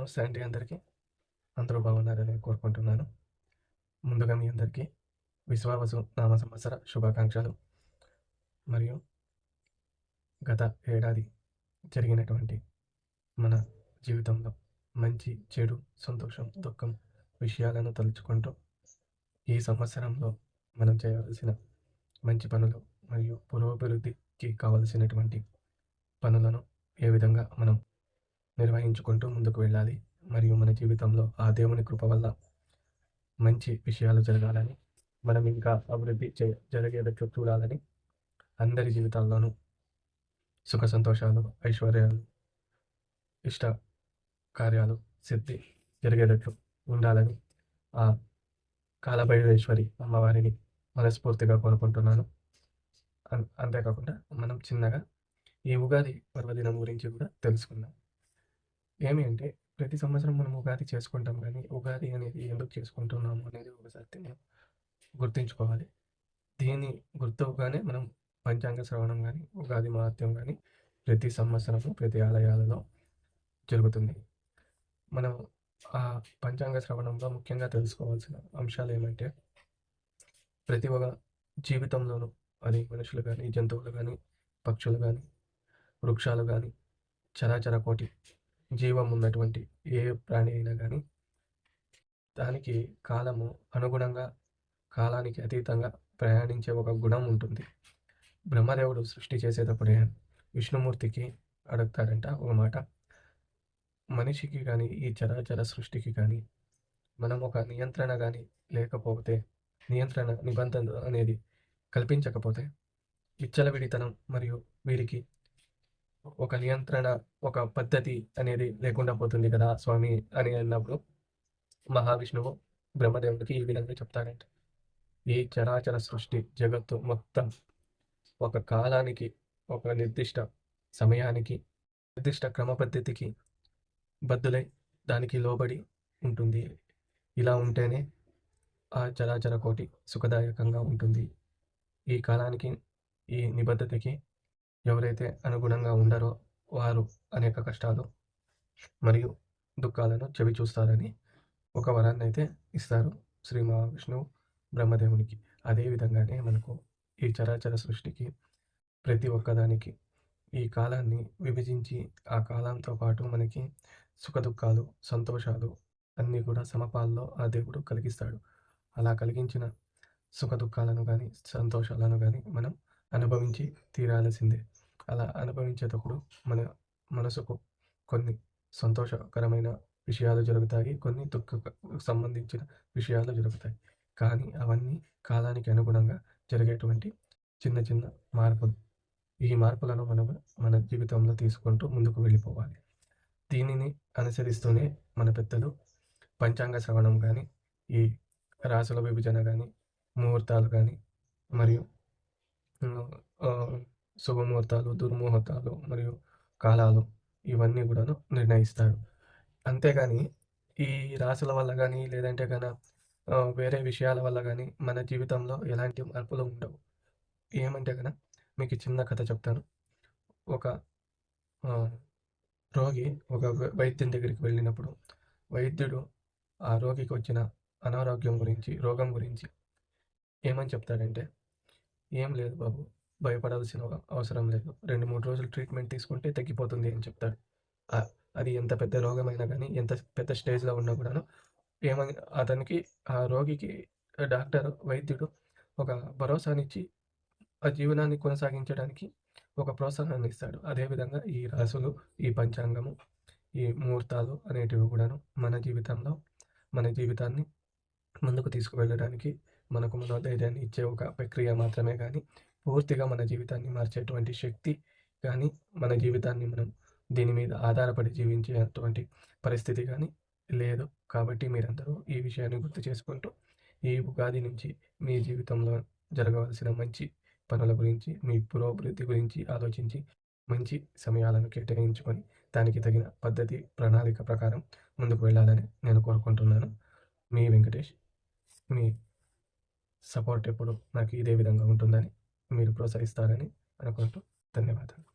నమస్తే అండి అందరికీ. అందరూ బాగున్నారని కోరుకుంటున్నాను. ముందుగా మీ అందరికీ విశ్వావసు నామ సంవత్సర శుభాకాంక్షలు. మరియు గత ఏడాది జరిగినటువంటి మన జీవితంలో మంచి చెడు సంతోషం దుఃఖం విషయాలను తలుచుకుంటూ ఈ సంవత్సరంలో మనం చేయవలసిన మంచి పనులు మరియు పురోభివృద్ధికి కావలసినటువంటి పనులను ఏ విధంగా మనం నిర్వహించుకుంటూ ముందుకు వెళ్ళాలి. మరియు మన జీవితంలో ఆ దేవుని కృప వల్ల మంచి విషయాలు జరగాలని మనం ఇంకా అభివృద్ధి చే జరిగేటట్లు చూడాలని అందరి జీవితాల్లోనూ సుఖ సంతోషాలు ఐశ్వర్యాలు ఇష్ట కార్యాలు సిద్ధి జరిగేటట్లు ఉండాలని ఆ కాలభైరేశ్వరి అమ్మవారిని మనస్ఫూర్తిగా కోరుకుంటున్నాను. అంతేకాకుండా మనం చిన్నగా ఈ ఉగాది పర్వదినం గురించి కూడా తెలుసుకుందాం. ఏమి అంటే ప్రతి సంవత్సరం మనం ఉగాది చేసుకుంటాం కానీ ఉగాది అనేది ఎందుకు చేసుకుంటున్నాము అనేది ఒకసారి మనం గుర్తుంచుకోవాలి. దీని గుర్తుగానే మనం పంచాంగ శ్రవణం కానీ ఉగాది మహత్యం కానీ ప్రతి సంవత్సరము ప్రతి ఆలయాలలో జరుగుతుంది. మనం ఆ పంచాంగ శ్రవణంలో ముఖ్యంగా తెలుసుకోవాల్సిన అంశాలు ఏమంటే ప్రతి ఒక్క జీవితంలోనూ అది మనుషులు కానీ జంతువులు కానీ పక్షులు కానీ వృక్షాలు కానీ చరాచర కోటి జీవం ఉన్నటువంటి ఏ ప్రాణి అయినా కానీ దానికి కాలము అనుగుణంగా కాలానికి అతీతంగా ప్రయాణించే ఒక గుణం ఉంటుంది. బ్రహ్మదేవుడు సృష్టి చేసేటప్పుడే విష్ణుమూర్తికి అడుగుతాడంట ఒక మాట. మనిషికి కానీ ఈ చరాచర సృష్టికి కానీ మనం ఒక నియంత్రణ కానీ లేకపోతే నియంత్రణ నిబంధన అనేది కల్పించకపోతే విచ్చలవిడితనం మరియు వీరికి ఒక నియంత్రణ ఒక పద్ధతి అనేది లేకుండా పోతుంది కదా స్వామి అని అన్నప్పుడు మహావిష్ణువు బ్రహ్మదేవుడికి ఈ విధంగా చెప్తాడంట ఈ చరాచర సృష్టి జగత్తు మొత్తం ఒక కాలానికి ఒక నిర్దిష్ట సమయానికి నిర్దిష్ట క్రమ పద్ధతికి బద్దులై దానికి లోబడి ఉంటుంది. ఇలా ఉంటేనే ఆ చరాచర కోటి సుఖదాయకంగా ఉంటుంది. ఈ కాలానికి ఈ నిబద్ధతకి ఎవరైతే అనుగుణంగా ఉండరో వారు అనేక కష్టాలు మరియు దుఃఖాలను చవి చూస్తారని ఒక వరాన్ని అయితే ఇస్తారు. శ్రీ మహావిష్ణువు బ్రహ్మదేవునికి. అదేవిధంగానే మనకు ఈ చరాచర సృష్టికి ప్రతి ఒక్కదానికి ఈ కాలాన్ని విభజించి ఆ కాలంతో పాటు మనకి సుఖ దుఃఖాలు సంతోషాలు అన్నీ కూడా సమపాల్లో ఆ దేవుడు కలిగిస్తాడు. అలా కలిగించిన సుఖ దుఃఖాలను కానీ సంతోషాలను కానీ మనం అనుభవించి తీరాల్సిందే. అలా అనుభవించేటప్పుడు మన మనసుకు కొన్ని సంతోషకరమైన విషయాలు జరుగుతాయి. కొన్ని దుఃఖ సంబంధించిన విషయాలు జరుగుతాయి. కానీ అవన్నీ కాలానికి అనుగుణంగా జరిగేటువంటి చిన్న చిన్న మార్పులు. ఈ మార్పులను మనం మన జీవితంలో తీసుకుంటూ ముందుకు వెళ్ళిపోవాలి. దీనిని అనుసరిస్తూనే మన పెద్దలు పంచాంగ శ్రవణం కానీ ఈ రాసుల విభజన కానీ ముహూర్తాలు కానీ మరియు శుభముహూర్తాలు దుర్ముహూర్తాలు మరియు కాలాలు ఇవన్నీ కూడాను నిర్ణయిస్తారు అంతేగాని ఈ రాశుల వల్ల కానీ లేదంటే కన వేరే విషయాల వల్ల కానీ మన జీవితంలో ఎలాంటి మార్పులు ఉండవు. ఏమంటే కనుక మీకు చిన్న కథ చెప్తాను. ఒక రోగి ఒక వైద్యం దగ్గరికి వెళ్ళినప్పుడు వైద్యుడు ఆ రోగికి వచ్చిన అనారోగ్యం గురించి రోగం గురించి ఏమని చెప్తాడంటే ఏం లేదు బాబు. భయపడాల్సిన అవసరం లేదు. రెండు మూడు రోజులు ట్రీట్మెంట్ తీసుకుంటే తగ్గిపోతుంది అని చెప్తాడు. అది ఎంత పెద్ద రోగమైనా కానీ ఎంత పెద్ద స్టేజ్లో ఉన్నా కూడాను ఏమని అతనికి ఆ రోగికి డాక్టర్ వైద్యుడు ఒక భరోసానిచ్చి ఆ జీవనాన్ని కొనసాగించడానికి ఒక ప్రోత్సాహాన్ని ఇస్తాడు. అదేవిధంగా ఈ రాసులు ఈ పంచాంగము ఈ ముహూర్తాలు అనేటివి కూడాను మన జీవితంలో మన జీవితాన్ని ముందుకు తీసుకువెళ్ళడానికి మనకు మనోధైర్యాన్ని ఇచ్చే ఒక ప్రక్రియ మాత్రమే కానీ పూర్తిగా మన జీవితాన్ని మార్చేటువంటి శక్తి కానీ మన జీవితాన్ని మనం దీని మీద ఆధారపడి జీవించేటువంటి పరిస్థితి కానీ లేదు. కాబట్టి మీరందరూ ఈ విషయాన్ని గుర్తు చేసుకుంటూ ఈ ఉగాది నుంచి మీ జీవితంలో జరగవలసిన మంచి పనుల గురించి మీ పురోభివృద్ధి గురించి ఆలోచించి మంచి సమయాలను కేటాయించుకొని దానికి తగిన పద్ధతి ప్రణాళిక ప్రకారం ముందుకు వెళ్ళాలని నేను కోరుకుంటున్నాను. మీ వెంకటేష్. మీ సపోర్ట్ ఎప్పుడు నాకు ఇదే విధంగా ఉంటుందని మీరు ప్రోత్సహిస్తారని అనుకుంటూ ధన్యవాదాలు.